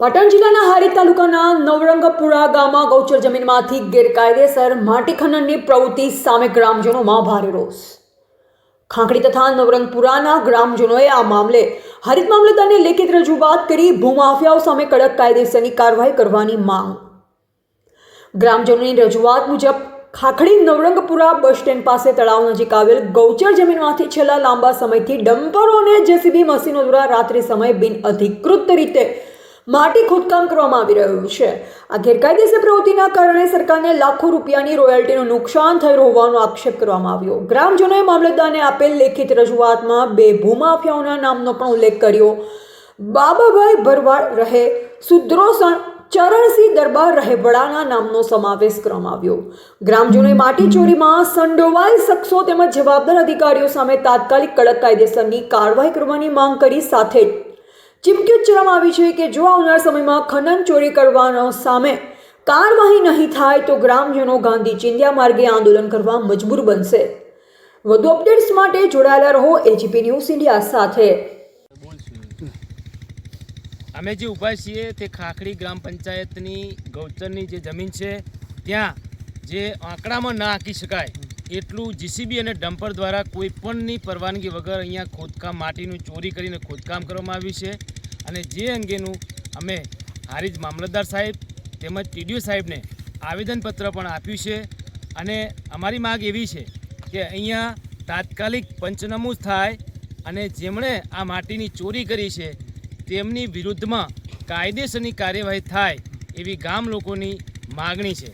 પાટણ જિલ્લાના હારી તાલુકાના નવરંગપુરા ગામમાં ગૌચર જમીનમાંથી ગેરકાયદેસર માટી ખનનની પ્રવૃત્તિ સામે ગ્રામજનોમાં ભારે રોષ. ખાંખડી તથા નવરંગપુરાના ગ્રામજનોએ આ મામલે હરિત મામલતદારને લેખિત રજૂઆત કરી ભૂમાફિયાઓ સામે કડક કાયદેસરની કાર્યવાહી કરવાની માંગ. ગ્રામજનોની રજૂઆત મુજબ ખાખડી નવરંગપુરા બસ સ્ટેન્ડ પાસે તળાવ નજીક આવેલ ગૌચર જમીનમાંથી છેલ્લા લાંબા સમયથી ડમ્પરો અને જેસીબી મશીનો દ્વારા રાત્રિ સમયે બિન અધિકૃત રીતે માટી ખોદકામ કરવામાં આવી રહ્યું છે. આ ગેરકાયદેસર પ્રવૃત્તિના કારણે સરકારને લાખો રૂપિયાની રોયલ્ટીનું નુકસાન થયું હોવાનો આક્ષેપ કરવામાં આવ્યો. ગ્રામજનોએ મામલતદારને આપેલ લેખિત રજૂઆતમાં બે ભૂમાફિયાઓના નામનો પણ ઉલ્લેખ કર્યો. બાબાભાઈ ભરવાડ રહે સુદ્રોસણ ચરણસિંહ દરબાર રહેવડાના નામનો સમાવેશ કરવામાં આવ્યો. ગ્રામજનોએ માટી ચોરીમાં સંડોવાયેલ શખ્સો તેમજ જવાબદાર અધિકારીઓ સામે તાત્કાલિક કડક કાયદેસરની કાર્યવાહી કરવાની માંગ કરી સાથે ચીમકી ઉચ્ચારવામાં આવી છે કે જો આવનાર સમયમાં ખનન ચોરી કરવાનો સામે કાર્યવાહી નહીં થાય તો ગ્રામજનો ગાંધી ચિંધ્યા માર્ગે આંદોલન કરવા મજબૂર બનશે. વધુ અપડેટ્સ માટે જોડાયેલા રહો એજીપી ન્યૂઝ ઇન્ડિયા સાથે. અમે જે ઊભા છીએ તે ખાખડી ગ્રામ પંચાયતની ગૌચરની જે જમીન છે, ત્યાં જે આંકડામાં ના આંકી શકાય એટલું જીસીબી અને ડમ્પર દ્વારા કોઈ પણની પરવાનગી વગર અહીંયા ખોદકામ, માટીનું ચોરી કરીને ખોદકામ કરવામાં આવ્યું છે. અને જે અંગેનું અમે હારીજ મામલતદાર સાહેબ તેમજ ટીડીઓ સાહેબને આવેદનપત્ર પણ આપ્યું છે. અને અમારી માગ એવી છે કે અહીંયા તાત્કાલિક પંચનામું થાય અને જેમણે આ માટીની ચોરી કરી છે તેમની વિરુદ્ધમાં કાયદેસરની કાર્યવાહી થાય એવી ગામ લોકોની માગણી છે.